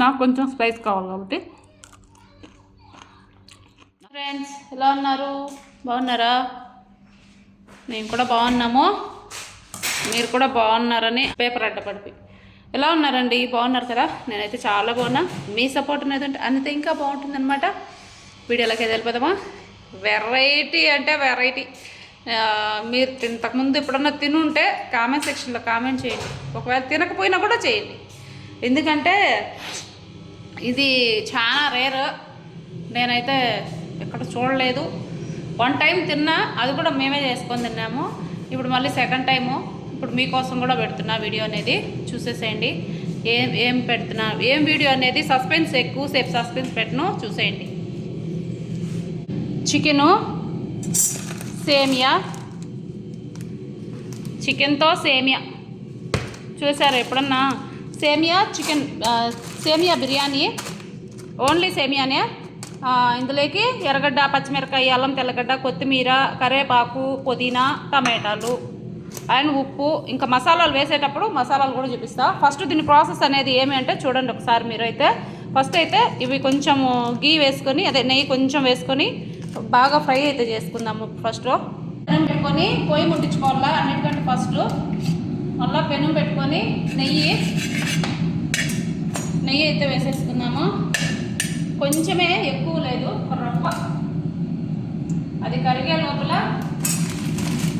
నాకు కొంచెం స్పైస్ కావాలి కాబట్టి. ఫ్రెండ్స్ ఎలా ఉన్నారు? బాగున్నారా? మేము కూడా బాగున్నాము. మీరు కూడా బాగున్నారని పేపర్ అడ్డపడిపి ఎలా ఉన్నారండి? బాగున్నారు కదా? నేనైతే చాలా బాగున్నా. మీ సపోర్ట్ అనేది ఉంటే అంతే ఇంకా బాగుంటుంది అనమాట వీడియోలోకి వెళ్ళిపోదామా? వెరైటీ అంటే వెరైటీ మీరు ఇంతకుముందు ఎప్పుడన్నా తినుంటే కామెంట్ సెక్షన్లో కామెంట్ చేయండి. ఒకవేళ తినకపోయినా కూడా చేయండి. ఎందుకంటే ఇది చాలా రేర్ నేనైతే ఎక్కడ చూడలేదు. వన్ టైం తిన్నా అది కూడా మేమే చేసుకొని తిన్నాము. ఇప్పుడు మళ్ళీ సెకండ్ టైము ఇప్పుడు మీకోసం కూడా పెడుతున్నా వీడియో అనేది. చూసేసేయండి. ఏం ఏం పెడుతున్నా ఏం వీడియో అనేది సస్పెన్స్ ఎక్కువసేపు సస్పెన్స్ పెట్టను. చూసేయండి. చికెను సేమియా. చికెన్తో సేమియా. చూసారు ఎప్పుడన్నా? సేమియా చికెన్ సేమియా బిర్యానీ. ఓన్లీ సేమియానే. ఇందులోకి ఎర్రగడ్డ పచ్చిమిరకాయ అల్లం తెల్లగడ్డ కొత్తిమీర కరివేపాకు పుదీనా టమాటాలు అండ్ ఉప్పు. ఇంకా మసాలాలు వేసేటప్పుడు మసాలాలు కూడా చూపిస్తా. ఫస్ట్ దీని ప్రాసెస్ అనేది ఏమి అంటే చూడండి ఒకసారి మీరు అయితే ఫస్ట్ అయితే ఇవి కొంచెం గీ వేసుకొని అదే నెయ్యి కొంచెం వేసుకొని బాగా ఫ్రై అయితే చేసుకుందాము ఫస్ట్లో పెట్టుకొని పొయ్యి ముట్టించుకోవాలా? అన్నిటికంటే ఫస్ట్ మళ్ళీ పెనం పెట్టుకొని నెయ్యి నెయ్యి అయితే వేసేసుకున్నాము కొంచెమే ఎక్కువ లేదు ఒక రవ్వ. అది కరిగే లోపల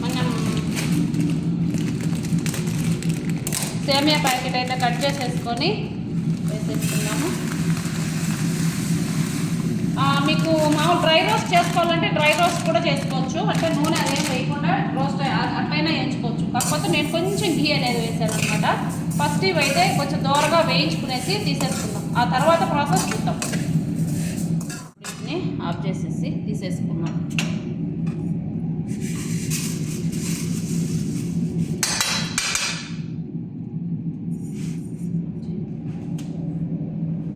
మనం సేమియా ప్యాకెట్ అయితే కట్ చేసేసుకొని వేసేసుకున్నాము మీకు మామూలు డ్రై రోస్ట్ చేసుకోవాలంటే డ్రై రోస్ట్ కూడా చేసుకోవచ్చు. అంటే నూనె అదేం వేయకుండా రోస్ట్ అట్లయినా వేయించుకోవచ్చు. కాకపోతే నేను కొంచెం ఘీ అనేది వేసాను అనమాట ఫస్ట్ ఇవైతే కొంచెం దూరగా వేయించుకునేసి తీసేసుకుందాం. ఆ తర్వాత ప్రాసెస్ చూద్దాం. వీటిని ఆఫ్ చేసేసి తీసేసుకున్నాం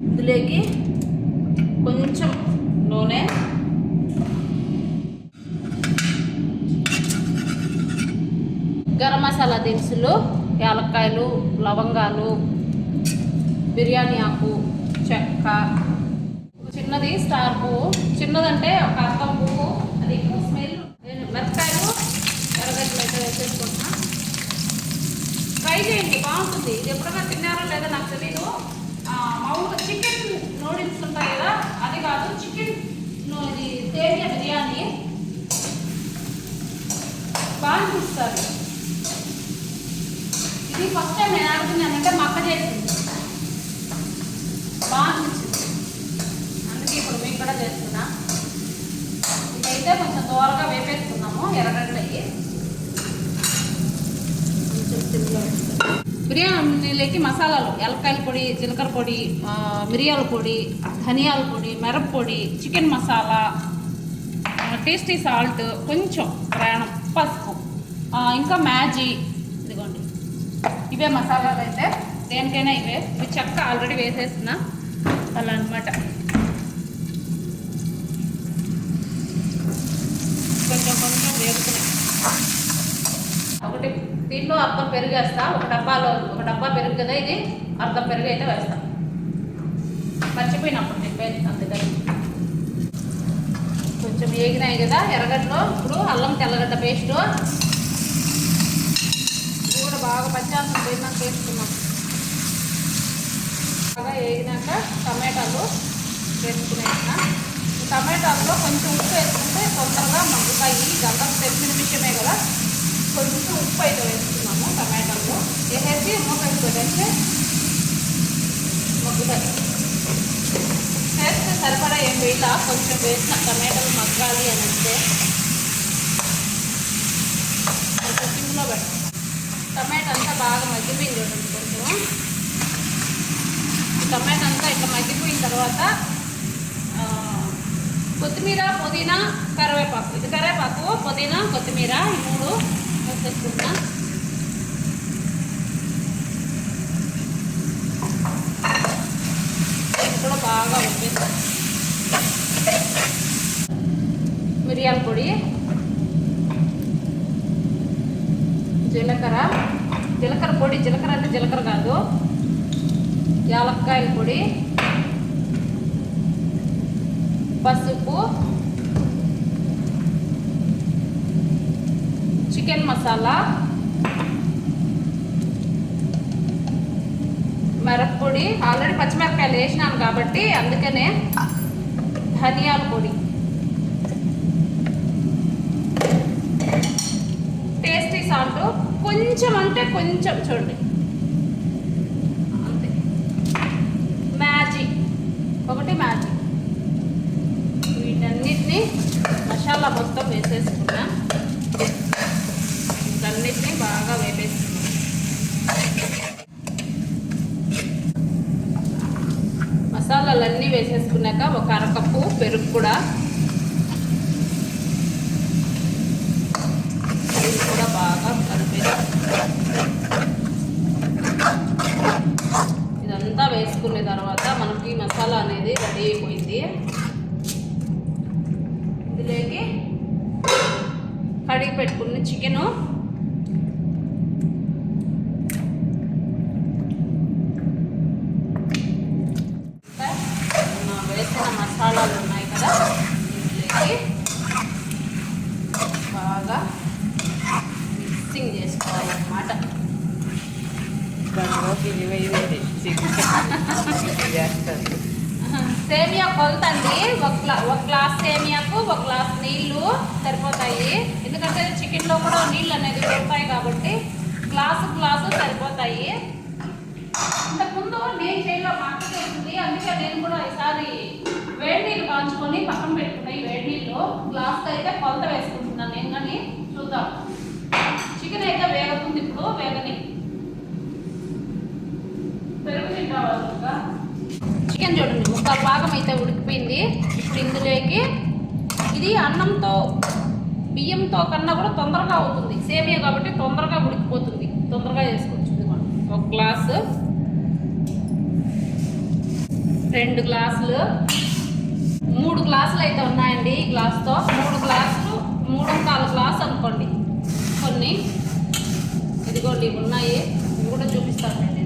ఇందులోకి మసాలా దినుసులు యాలక్కాయలు లవంగాలు బిర్యానీ ఆకు చెక్క. చిన్నది స్టార్ పువ్వు చిన్నదంటే ఒక అర్థం పువ్వు అది ఎక్కువ స్మెల్ నేను మిరపకాయలు ఎర్రగడ్డలు అయితే వేసేసుకుంటున్నా. ట్రై చేయండి బాగుంటుంది. ఇది ఎప్పుడైనా తిన్నారో లేదో నాకు తెలీదు. మామూలుగా చికెన్ నూడిల్స్ ఉంటాయి కదా అది కాదు చికెన్ ఇది సేమియా బిర్యానీ. బాగా అనిపిస్తుంది. ఇది ఫస్ట్ టైం నేను ఆడుతున్నానంటే మా అక్క చేసింది. బాగా అనిపించింది. అందుకే ఇప్పుడు మీకు కూడా చేస్తున్నా. ఇదైతే కొంచెం దూరంగా వేపేసుకున్నాము ఎర్రగడ్డలు అయ్యి బిర్యానీలోకి మసాలాలు ఎలకాయల పొడి జీలకర్ర పొడి మిరియాల పొడి ధనియాల పొడి మిరప పొడి చికెన్ మసాలా టేస్టీ సాల్ట్ కొంచెం ప్రయాణం పసుపు ఇంకా మ్యాజీ ఇవే మసాలాలు అయితే దేనికైనా ఇవే. ఇవి చెక్క ఆల్రెడీ వేసేసిన అలా అనమాట కొంచెం కొంచెం వేగుతున్నాయి. ఒకటి దీంట్లో అర్థం పెరుగు వేస్తా ఒక డబ్బాలో ఒక డబ్బా పెరుగు కదా ఇది అర్థం పెరుగు అయితే వేస్తా. మర్చిపోయినప్పుడు చెప్పేది అందుకని. కొంచెం వేగినాయి కదా ఎర్రగడ్డలో. ఇప్పుడు అల్లం తెల్లగడ్డ పేస్ట్. బాగా పచ్చాసం పోయినాక వేసుకున్నాం బాగా వేగినాక టమాటాలు వేసుకునేసిన ఈ టమాటాల్లో కొంచెం ఉప్పు వేసుకుంటే తొందరగా మగ్గుతాయి. గంటకు తెలిసిన విషయమే కదా. కొంచెం ఉప్పు అయితే వేసుకున్నాము టమాటాల్లో వేసేసి మూత మగ్గుతాయి. వేస్తే సరిపడా ఏం వేయాల? కొంచెం వేసిన టమాటాలు మగ్గాలి అని అంటే కొంచెం సిమ్లో పెట్టాలి టమాటా అంతా బాగా మగ్గిపోయింది కొంచెం టమాటా అంతా ఇట్లా మగ్గిపోయిన తర్వాత కొత్తిమీర పుదీనా కరివేపాకు. ఇది కరివేపాకు పుదీనా కొత్తిమీర ఈ మూడు వేసేసుకుంటా ఇది కూడా బాగా ఉడికిస్తాం మిరియాల పొడి జీలకర్ర పొడి జీలకర్ర అంటే జీలకర్ర కాదు. యాలక్కాయల పొడి పసుపు చికెన్ మసాలా మిరప్పొడి. ఆల్రెడీ పచ్చిమిరపకాయలు వేసినాను కాబట్టి అందుకనే ధనియాల పొడి టేస్టీ సాల్ట్ కొంచెం అంటే కొంచెం చూడండి. అంతే. మ్యాజిక్. ఒకటి మ్యాజిక్. వీటన్నిటిని మసాలా మొత్తం వేసేసుకున్నా. వీటన్నిటిని బాగా వేపేసుకున్నాం. మసాలాలన్నీ వేసేసుకున్నాక ఒక అరకప్పు పెరుగు కూడా ఇది కూడా బాగా కలిపేసి ఇదంతా వేసుకున్న తర్వాత మనకి మసాలా అనేది రెడీ అయిపోయింది ఇందులోకి కడిగి పెట్టుకున్న చికెను మనం వేసిన మసాలాలు ఉన్నాయి కదా ఇందులోకి బాగా మిక్సింగ్ చేసుకోవాలన్నమాట సేమియా కొలతండి. ఒక గ్లా ఒక గ్లాస్ సేమియాకు ఒక గ్లాస్ నీళ్ళు సరిపోతాయి. ఎందుకంటే చికెన్లో కూడా నీళ్ళు అనేది ఉంటాయి కాబట్టి గ్లాసు గ్లాసు సరిపోతాయి. ఇంతకుముందు నేను చేయలో చేసింది అందుకే నేను కూడా ఈసారి వేడి నీళ్ళు కాంచుకొని పక్కన పెట్టుకున్నాయి వేడి నీళ్ళు గ్లాస్తో అయితే కొలత వేసుకుంటున్నాను నేను కానీ చూద్దాం. చికెన్ అయితే వేగుతుంది ఇప్పుడు వేగని. పెరుగు తింటావా చికెన్ చూడండి ఒక భాగం అయితే ఉడికిపోయింది. ఇప్పుడు ఇందులోకి ఇది అన్నంతో బియ్యంతో కన్నా కూడా తొందరగా అవుతుంది. సేమియా కాబట్టి తొందరగా ఉడికిపోతుంది. తొందరగా చేసుకోవచ్చు మనం ఒక గ్లాసు రెండు గ్లాసులు మూడు గ్లాసులు అయితే ఉన్నాయండి ఈ గ్లాస్తో. మూడు గ్లాసులు మూడు నాలుగు గ్లాసు అనుకోండి. కొన్ని. ఇదిగోండి ఉన్నాయి. ఇవి కూడా చూపిస్తాను నేను.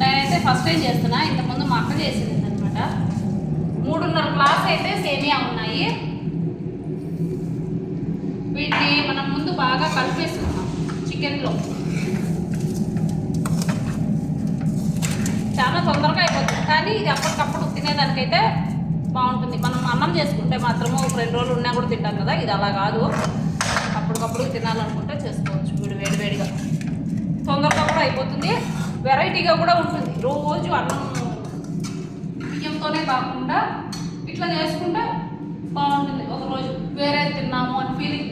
నేనైతే ఫస్ట్ టైం చేస్తున్నా ఇంతకుముందు మా అక్క చేసింది అనమాట మూడున్నర గ్లాస్ అయితే సేమియా ఉన్నాయి. వీటిని మనం ముందు బాగా కలిపేసుకున్నాం చికెన్లో చాలా తొందరగా అయిపోతుంది. కానీ ఇది అప్పటికప్పుడు తినేదానికైతే బాగుంటుంది. మనం అన్నం చేసుకుంటే మాత్రము ఒక రెండు రోజులు ఉన్నా కూడా తింటాం కదా ఇది అలా కాదు. అప్పటికప్పుడు తినాలనుకుంటే చేసుకోవచ్చు వీడు వేడివేడిగా తొందరగా కూడా అయిపోతుంది. వెరైటీగా కూడా ఉంటుంది. రోజు అన్నం బియ్యంతోనే కాకుండా ఇట్లా చేసుకుంటే బాగుంటుంది. ఒకరోజు వేరే తిన్నాము అని ఫీలింగ్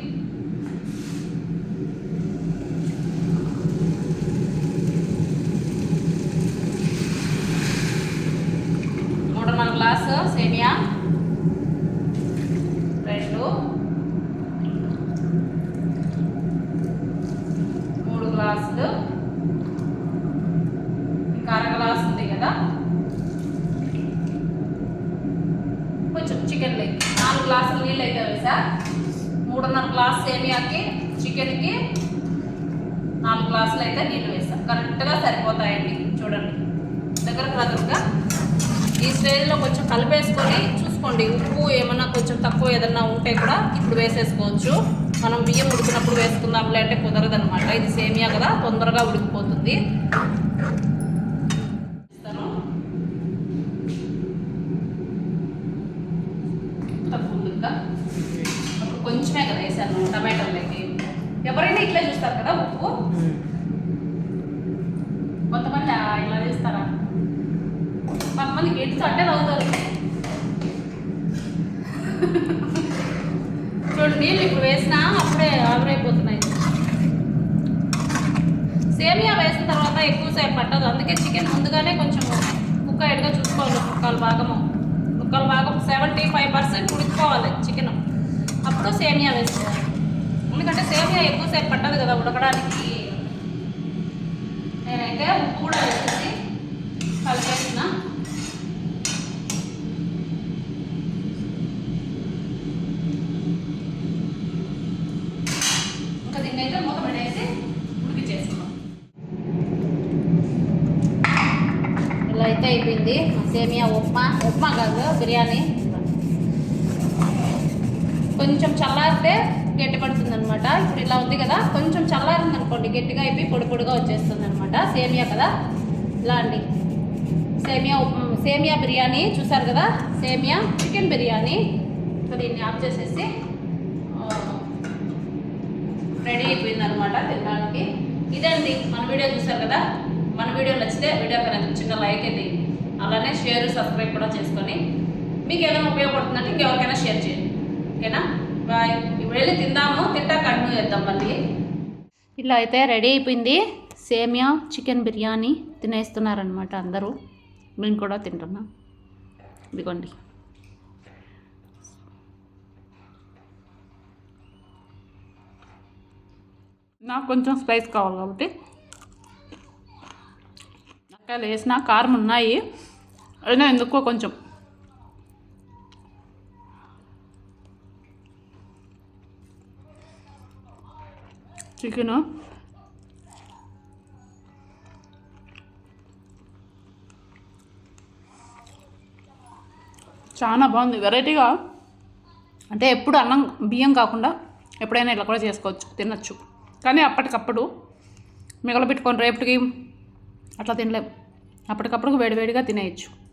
మూడున్నర గ్లాసు సేమియా? రెండు. మూడు గ్లాసులు. ఇంకా అర గ్లాస్ ఉంది కదా? కొంచెం చికెన్ లెగ్. నాలుగు గ్లాసులు నీళ్ళు అయితే వేసా మూడున్నర గ్లాస్ సేమియాకి చికెన్కి నాలుగు గ్లాసులు అయితే నీళ్ళు వేసా. కరెక్ట్గా సరిపోతాయండి. చూడండి. దగ్గర దగ్గరగా ఈ స్టేజ్లో కొంచెం కలిపేసుకొని చూసుకోండి. ఉప్పు ఏమన్నా కొంచెం తక్కువ ఏదన్నా ఉంటే కూడా ఇప్పుడు వేసేసుకోవచ్చు. మనం బియ్యం ఉడికినప్పుడు వేసుకుందాంలే అంటే కుదరదనమాట ఇది సేమియా కదా తొందరగా ఉడికిపోతుంది. అప్పుడు కొంచెమే కదా వేసాను టమాటాలకి ఎవరైనా ఇట్లా చూస్తారు కదా ఉప్పు కొంతమంది ఆ ఇలా చేస్తారా కొంతమంది గెట్స్ అంటే తాగుతారు చూడు నీళ్ళు ఇప్పుడు వేసినా అప్పుడే ఆవిరైపోతున్నాయి సేమియా వేసిన తర్వాత ఎక్కువసేపు పట్టదు. అందుకే చికెన్ ముందుగానే కొంచెం కుక్క ఎడగా చూసుకోవాలి. ముక్కల భాగము ముక్కలు భాగం సెవెంటీ ఫైవ్ పర్సెంట్ ఉడికిపోవాలి చికెన్ అప్పుడు సేమియా వేసుకోవాలి. ఎందుకంటే సేమియా ఎక్కువసేపు పట్టదు కదా ఉడకడానికి. నేనైతే ఉప్పు కూడా వేసేసి కలిపేసిన ఇంకా దీన్ని అయితే మూత పెట్టేసి ఉడికిచ్చేసి అయితే అయిపోయింది సేమియా ఉప్మా. ఉప్మా కాదు బిర్యానీ. కొంచెం చల్లారితే గట్టి పడుతుంది అనమాట ఇప్పుడు ఇలా ఉంది కదా కొంచెం చల్లారింది అనుకోండి గట్టిగా అయిపోయి పొడి పొడిగా వచ్చేస్తుంది అనమాట సేమియా కదా? ఇలా అండి. సేమియా సేమియా బిర్యానీ చూసారు కదా? సేమియా చికెన్ బిర్యానీ. సో దీన్ని ఆఫ్ చేసేసి రెడీ అయిపోయింది అనమాట తినడానికి. ఇదండి మన వీడియో చూసారు కదా? మన వీడియో నచ్చితే వీడియో కనుక చిన్న లైక్ అయితే అలానే షేర్ సబ్స్క్రైబ్ కూడా చేసుకొని మీకు ఏదైనా ఉపయోగపడుతుందంటే ఇంకెవరికైనా షేర్ చేయండి. ఓకేనా? బాయ్. ఇప్పుడు వెళ్ళి తిందాము. తింటా కంటిన్యూ చేద్దాం మళ్ళీ. ఇలా అయితే రెడీ అయిపోయింది. సేమియా చికెన్ బిర్యానీ తినేస్తున్నారనమాట అందరూ. మేము కూడా తింటున్నాం. ఇదిగోండి. నాకు కొంచెం స్పైస్ కావాలి కాబట్టి. అక్కలు వేసిన కారం ఉన్నాయి. అయినా ఎందుకో కొంచెం. చికెను. చాలా బాగుంది. వెరైటీగా. అంటే ఎప్పుడు అన్నం బియ్యం కాకుండా ఎప్పుడైనా ఇట్లా కూడా చేసుకోవచ్చు తినచ్చు. కానీ అప్పటికప్పుడు మిగలబెట్టుకొని రేపటికి అట్లా తినలేం. అప్పటికప్పుడు వేడివేడిగా తినేయచ్చు.